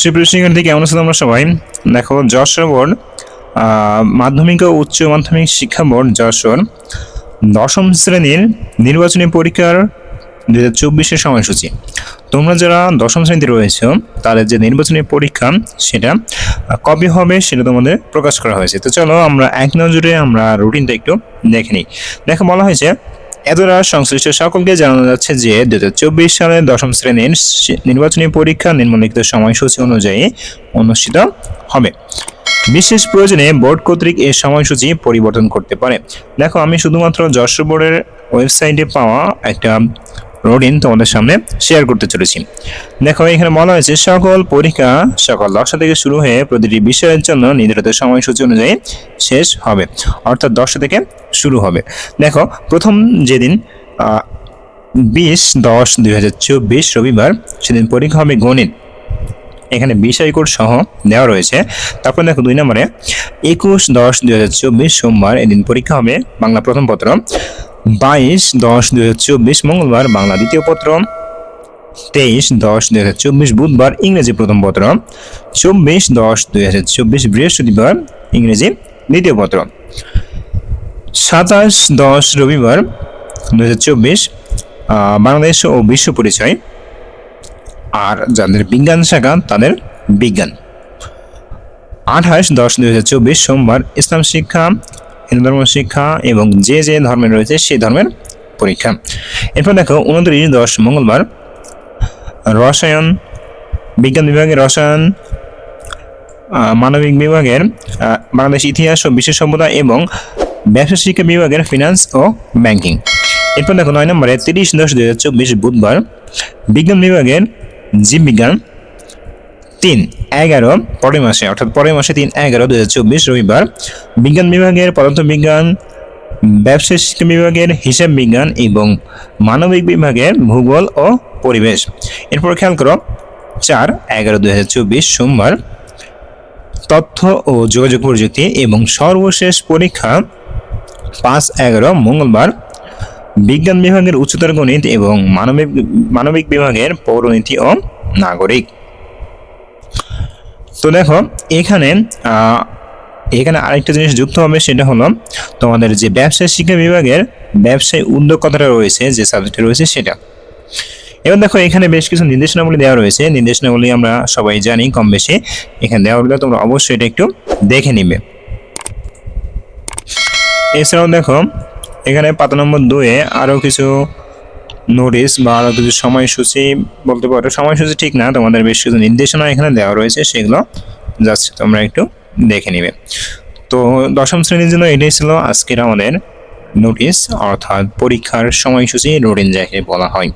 সুপ্রিয় কেমন আছো তোমরা সবাই? দেখো, যশোর বোর্ড মাধ্যমিক ও উচ্চ মাধ্যমিক শিক্ষা বোর্ড, যশোর। দশম শ্রেণির নির্বাচনী পরীক্ষার দু হাজার চব্বিশের সময়সূচি। তোমরা যারা দশম শ্রেণীতে রয়েছে, তাদের যে নির্বাচনী পরীক্ষা, সেটা কবে হবে সেটা তোমাদের প্রকাশ করা হয়েছে। তো চলো আমরা এক নজরে আমরা রুটিনটা একটু দেখে নিই। দেখো, বলা হয়েছে এতটা সংশ্লিষ্ট সকলকে জানানো যাচ্ছে যে দু হাজার চব্বিশ সালের দশম শ্রেণির নির্বাচনী পরীক্ষা নিম্নলিখিত সময়সূচি অনুযায়ী অনুষ্ঠিত হবে। বিশেষ প্রয়োজনে বোর্ড কর্তৃক এই সময়সূচি পরিবর্তন করতে পারে। দেখো, আমি শুধুমাত্র যশোর বোর্ডের ওয়েবসাইটে পাওয়া একটা রুটিন তোমাদের সামনে শেয়ার করতে চলেছি। দেখো, এখানে বলা হয়েছে, সকল পরীক্ষা, সকাল দশটা থেকে শুরু হয়ে প্রতিটি বিষয়ের জন্য নির্ধারিত সময়সূচি অনুযায়ী শেষ হবে, অর্থাৎ দশটা থেকে শুরু হবে। দেখো, প্রথম যেদিন বিশ দশ দুই হাজার চব্বিশ রবিবার, সেদিন পরীক্ষা হবে গণিত। এখানে বিষয় কোড সহ দেওয়া রয়েছে। তারপর দেখো, দুই নম্বরে, একুশ দশ দুই হাজার চব্বিশ সোমবার এদিন পরীক্ষা হবে বাংলা প্রথম পত্র। বাইশ দশ দুই হাজার চব্বিশ মঙ্গলবার বাংলা দ্বিতীয় পত্র। তেইশ দশ দুই হাজার চব্বিশ বুধবার ইংরেজি প্রথম পত্র। চব্বিশ দশ দুই হাজার চব্বিশ বৃহস্পতিবার ইংরেজি দ্বিতীয় পত্র। সাতাশ দশ রবিবার দু হাজার চব্বিশ বাংলাদেশ ও বিশ্ব পরিচয়। আর যাদের বিজ্ঞান শাখা, তাদের বিজ্ঞান। আঠাশ দশ দুই হাজার চব্বিশ সোমবার ইসলাম শিক্ষা হিন্দু ধর্ম শিক্ষা এবং যে যে ধর্মের রয়েছে সেই ধর্মের পরীক্ষা। এরপর দেখো, উনত্রিশ, দশ, মঙ্গলবার। রসায়ন, বিজ্ঞান বিভাগের রসায়ন মানবিক বিভাগের বাংলাদেশ ইতিহাস ও বিশ্ব সভ্যতা এবং ব্যবসা শিক্ষা বিভাগের ফিনান্স ও ব্যাংকিং। এরপর দেখো, নয় নম্বরে, তিরিশ দশ দুই হাজার চব্বিশ বুধবার বিজ্ঞান বিভাগের জীববিজ্ঞান তিন এগারো পরের মাসে, অর্থাৎ পরের মাসে তিন এগারো দু হাজার চব্বিশ রবিবার, বিজ্ঞান বিভাগের, পদার্থ বিজ্ঞান ব্যবসায় শিক্ষা বিভাগের, হিসাব বিজ্ঞান এবং মানবিক বিভাগের ভূগোল ও পরিবেশ। এরপর খেয়াল করো, চার এগারো চব্বিশ সোমবার, তথ্য ও যোগাযোগ প্রযুক্তি এবং সর্বশেষ পরীক্ষা পাঁচ এগারো মঙ্গলবার, বিজ্ঞান বিভাগের উচ্চতর গণিত এবং মানবিক মানবিক বিভাগের পৌরনীতি ও নাগরিক। তো দেখো, এখানে এখানে আরেকটা জিনিস যুক্ত হবে সেটা হলো তোমাদের যে ব্যবসায় শিক্ষা বিভাগের ব্যবসায় উদ্যোগতাটা রয়েছে, যে সাবজেক্টে রয়েছে সেটা। এবার দেখো, এখানে বেশ কিছু নির্দেশনাবলী দেওয়া রয়েছে। নির্দেশনাবলী আমরা সবাই জানি কম বেশি। এখানে দেওয়া হলে তোমরা অবশ্যই এটা একটু দেখে নিবে। এছাড়াও দেখো, এখানে পাতা নম্বর দুয়ে আরও কিছু নোটিশ বা আরও কিছু সময়সূচি বলতে পারো, সময়সূচি ঠিক না, তোমাদের বেশ কিছু নির্দেশনা এখানে দেওয়া রয়েছে, সেগুলো জাস্ট তোমরা একটু দেখে নিবে। তো দশম শ্রেণির জন্য এটাই ছিল আজকের আমাদের নোটিশ অর্থাৎ পরীক্ষার সময়সূচি রুটিন যাকে বলা হয়।